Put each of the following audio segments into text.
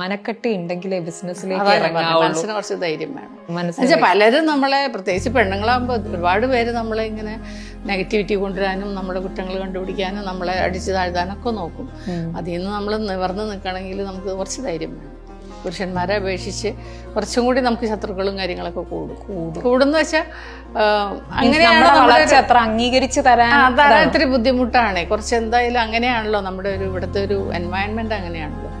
മനക്കെട്ടി ഉണ്ടെങ്കിലേ ബിസിനസ്സിലേക്ക് മനസ്സിന് കുറച്ച് ധൈര്യം വേണം. മനസ്സിന് എന്നുവെച്ചാൽ പലരും നമ്മളെ പ്രത്യേകിച്ച് പെണ്ണുങ്ങളാകുമ്പോൾ ഒരുപാട് പേര് നമ്മളെ ഇങ്ങനെ നെഗറ്റിവിറ്റി കൊണ്ടുവരാനും നമ്മുടെ കുറ്റങ്ങൾ കണ്ടുപിടിക്കാനും നമ്മളെ അടിച്ചു താഴ്ത്താനൊക്കെ നോക്കും. അതിൽ നിന്ന് നമ്മൾ നിവർന്ന് നിൽക്കണമെങ്കിൽ നമുക്ക് കുറച്ച് ധൈര്യം വേണം. പുരുഷന്മാരെ അപേക്ഷിച്ച് കുറച്ചും കൂടി നമുക്ക് ശത്രുക്കളും കാര്യങ്ങളൊക്കെ കൂടും. കൂടുന്ന വെച്ചാൽ അങ്ങനെയാണ് അത്ര അംഗീകരിച്ച് തരാൻ അതാണ് ഇത്തിരി ബുദ്ധിമുട്ടാണ്. കുറച്ച് എന്തായാലും അങ്ങനെയാണല്ലോ നമ്മുടെ ഒരു ഇവിടുത്തെ ഒരു എൻവയൺമെന്റ് അങ്ങനെയാണല്ലോ.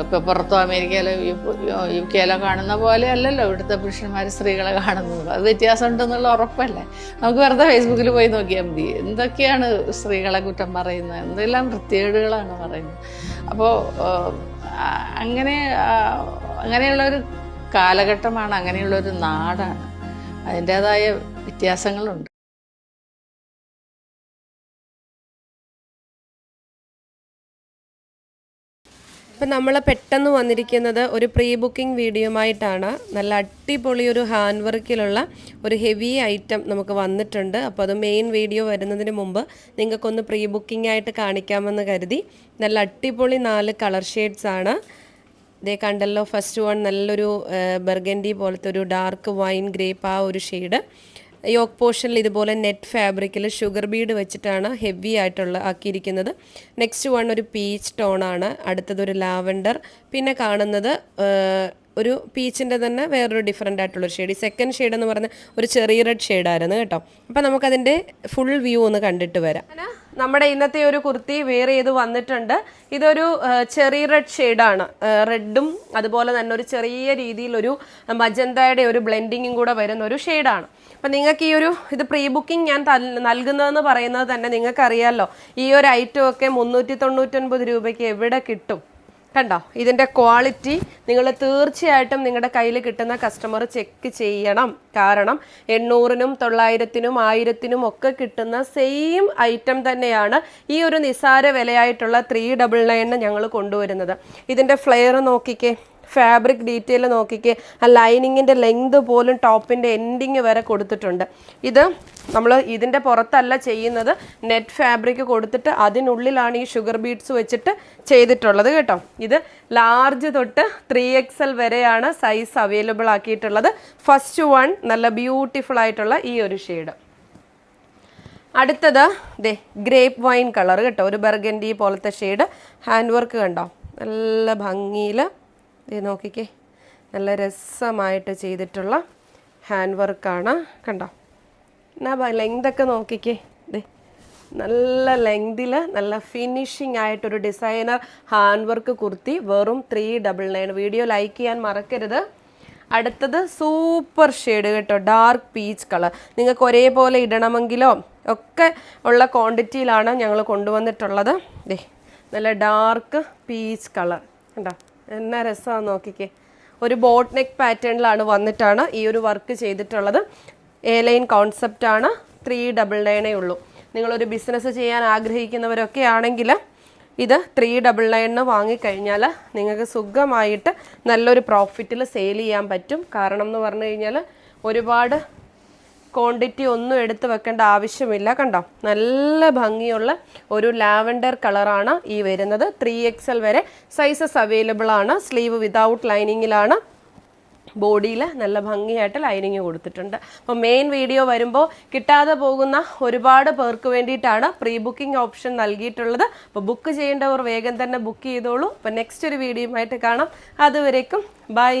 ഇപ്പൊ പുറത്തോ അമേരിക്കയിലോ യു- കെയിലോ കാണുന്ന പോലെ അല്ലല്ലോ ഇവിടുത്തെ പുരുഷന്മാർ സ്ത്രീകളെ കാണുന്നത്. അത് വ്യത്യാസം ഉണ്ടെന്നുള്ള ഉറപ്പല്ലേ? നമുക്ക് വെറുതെ ഫേസ്ബുക്കിൽ പോയി നോക്കിയാൽ മതി. എന്തൊക്കെയാണ് സ്ത്രീകളെ കുറ്റം പറയുന്നത്? എന്തെല്ലാം വൃത്തികേടുകളാണ് പറയുന്നത്? അപ്പോൾ അങ്ങനെ അങ്ങനെയുള്ളൊരു കാലഘട്ടമാണ് അങ്ങനെയുള്ള ഒരു നാടാണ്. അതിന്റെതായ വ്യത്യാസങ്ങളുണ്ട്. ഇപ്പം നമ്മൾ പെട്ടെന്ന് വന്നിരിക്കുന്നത് ഒരു പ്രീ ബുക്കിംഗ് വീഡിയോയുമായിട്ടാണ്. നല്ല അടിപൊളി ഒരു ഹാൻഡ് വർക്കിലുള്ള ഒരു ഹെവി ഐറ്റം നമുക്ക് വന്നിട്ടുണ്ട്. അപ്പോൾ അത് മെയിൻ വീഡിയോ വരുന്നതിന് മുമ്പ് നിങ്ങൾക്കൊന്ന് പ്രീ ബുക്കിംഗ് ആയിട്ട് കാണിക്കാമെന്ന് കരുതി. നല്ല അടിപൊളി നാല് കളർ ഷെയ്ഡ്സ് ആണ്. ഇതേ കണ്ടല്ലോ ഫസ്റ്റ് വൺ നല്ലൊരു ബർഗൻഡി പോലത്തെ ഒരു ഡാർക്ക് വൈൻ ഗ്രേപ്പ് ആ ഒരു ഷെയ്ഡ് യോക്ക് പോർഷനിൽ ഇതുപോലെ നെറ്റ് ഫാബ്രിക്കിൽ ഷുഗർ ബീഡ് വെച്ചിട്ടാണ് ഹെവി ആയിട്ടുള്ള ആക്കിയിരിക്കുന്നത്. നെക്സ്റ്റ് വൺ ഒരു പീച്ച് ടോണാണ് അടുത്തത് ഒരു ലാവൻഡർ. പിന്നെ കാണുന്നത് ഒരു പീച്ചിന്റെ തന്നെ വേറൊരു ഡിഫറെന്റ് ആയിട്ടുള്ളൊരു ഷെയ്ഡ് ഈ സെക്കൻഡ് ഷെയ്ഡ് എന്ന് പറഞ്ഞ ഒരു ചെറിയ റെഡ് ഷെയ്ഡായിരുന്നു കേട്ടോ. അപ്പോൾ നമുക്കതിന്റെ ഫുൾ വ്യൂ ഒന്ന് കണ്ടിട്ട് വരാം. നമ്മുടെ ഇന്നത്തെ ഒരു കുർത്തി വേറെ ചെയ്ത് വന്നിട്ടുണ്ട്? ഇതൊരു ചെറിയ റെഡ് ഷെയ്ഡാണ് റെഡും അതുപോലെ തന്നെ ഒരു ചെറിയ രീതിയിലൊരു മജന്തയുടെ ഒരു ബ്ലെൻഡിങ്ങും കൂടെ വരുന്ന ഒരു ഷെയ്ഡാണ് അപ്പം നിങ്ങൾക്ക് ഈ ഒരു ഇത് പ്രീ ബുക്കിംഗ് ഞാൻ നൽകുന്നതെന്ന് പറയുന്നത് തന്നെ നിങ്ങൾക്കറിയാമല്ലോ ഈ ഒരു ഐറ്റം ഒക്കെ മുന്നൂറ്റി തൊണ്ണൂറ്റൊൻപത് രൂപയ്ക്ക് എവിടെ കിട്ടും? കണ്ടോ? ഇതിന്റെ ക്വാളിറ്റി നിങ്ങൾ തീർച്ചയായിട്ടും നിങ്ങളുടെ കയ്യിൽ കിട്ടുന്ന കസ്റ്റമർ ചെക്ക് ചെയ്യണം. കാരണം എണ്ണൂറിനും തൊള്ളായിരത്തിനും ആയിരത്തിനും ഒക്കെ കിട്ടുന്ന സെയിം ഐറ്റം തന്നെയാണ് ഈ ഒരു നിസാര വിലയായിട്ടുള്ള ത്രീ ഡബിൾ നയനിന് ഞങ്ങൾ കൊണ്ടുവരുന്നത്. ഇതിന്റെ ഫ്ലെയർ നോക്കിക്കേ. ഫാബ്രിക് ഡീറ്റെയിൽ നോക്കിക്കേ ആ ലൈനിങ്ങിന്റെ ലെങ്ത് പോലും ടോപ്പിന്റെ എൻഡിങ് വരെ കൊടുത്തിട്ടുണ്ട്. ഇത് നമ്മൾ ഇതിന്റെ പുറത്തല്ല ചെയ്യുന്നത്. നെറ്റ് ഫാബ്രിക് കൊടുത്തിട്ട് അതിനുള്ളിലാണ് ഈ ഷുഗർ ബീഡ്സ് വെച്ചിട്ട് ചെയ്തിട്ടുള്ളത് കേട്ടോ. ഇത് ലാർജ് തൊട്ട് ത്രീ എക്സ് എൽ വരെയാണ് സൈസ് അവൈലബിൾ ആക്കിയിട്ടുള്ളത്. ഫസ്റ്റ് വൺ നല്ല ബ്യൂട്ടിഫുൾ ആയിട്ടുള്ള ഈ ഒരു ഷെയ്ഡ് അടുത്തത് ദേ ഗ്രേപ്പ് വൈൻ കളർ കേട്ടോ. ഒരു ബർഗൻഡി പോലത്തെ ഷെയ്ഡ് ഹാൻഡ് വർക്ക് കണ്ടോ? നല്ല ഭംഗിയിൽ ദേ നോക്കിക്കേ. നല്ല രസമായിട്ട് ചെയ്തിട്ടുള്ള ഹാൻഡ് വർക്കാണ് കണ്ടോ? എന്നാ ലെങ്തൊക്കെ നോക്കിക്കേ. ദേ നല്ല ലെങ്തിൽ നല്ല ഫിനിഷിംഗ് ആയിട്ടൊരു ഡിസൈനർ ഹാൻഡ് വർക്ക് കുർത്തി വെറും three double nine video like ചെയ്യാൻ മറക്കരുത്. അടുത്തത് സൂപ്പർ ഷെയ്ഡ് കേട്ടോ ഡാർക്ക് പീച്ച് കളർ നിങ്ങൾക്ക് ഒരേപോലെ ഇടണമെങ്കിലോ ഒക്കെ ഉള്ള ക്വാണ്ടിറ്റിയിലാണ് ഞങ്ങൾ കൊണ്ടുവന്നിട്ടുള്ളത്. ദേ നല്ല ഡാർക്ക് പീച്ച് കളർ കണ്ടോ? എന്നാ രസമാണ് നോക്കിക്കേ. ഒരു ബോട്ട് നെക്ക് പാറ്റേണിലാണ് വന്നിട്ടാണ് ഈ ഒരു വർക്ക് ചെയ്തിട്ടുള്ളത്. എ ലൈൻ കോൺസെപ്റ്റാണ് ത്രീ ഡബിൾ നയനേ ഉള്ളൂ. നിങ്ങളൊരു ബിസിനസ് ചെയ്യാൻ ആഗ്രഹിക്കുന്നവരൊക്കെ ആണെങ്കിൽ ഇത് ത്രീ ഡബിൾ നയനിന് വാങ്ങിക്കഴിഞ്ഞാൽ നിങ്ങൾക്ക് സുഖമായിട്ട് നല്ലൊരു പ്രോഫിറ്റിൽ സെയിൽ ചെയ്യാൻ പറ്റും. കാരണം എന്ന് പറഞ്ഞു കഴിഞ്ഞാൽ ഒരുപാട് ക്വാണ്ടിറ്റി ഒന്നും എടുത്ത് വെക്കേണ്ട ആവശ്യമില്ല. കണ്ടോ? നല്ല ഭംഗിയുള്ള ഒരു ലാവൻഡർ കളറാണ് ഈ വരുന്നത്. ത്രീ എക്സ് എൽ വരെ സൈസസ് അവൈലബിൾ ആണ്. സ്ലീവ് വിതൗട്ട് ലൈനിങ്ങിലാണ് ബോഡിയിൽ നല്ല ഭംഗിയായിട്ട് ലൈനിങ് കൊടുത്തിട്ടുണ്ട്. അപ്പോൾ മെയിൻ വീഡിയോ വരുമ്പോൾ കിട്ടാതെ പോകുന്ന ഒരുപാട് പേർക്ക് വേണ്ടിയിട്ടാണ് പ്രീ ബുക്കിംഗ് ഓപ്ഷൻ നൽകിയിട്ടുള്ളത്. അപ്പോൾ ബുക്ക് ചെയ്യേണ്ടവർ വേഗം തന്നെ ബുക്ക് ചെയ്തോളൂ. അപ്പോൾ നെക്സ്റ്റ് ഒരു വീഡിയോ ആയിട്ട് കാണാം. അതുവരേക്കും ബൈ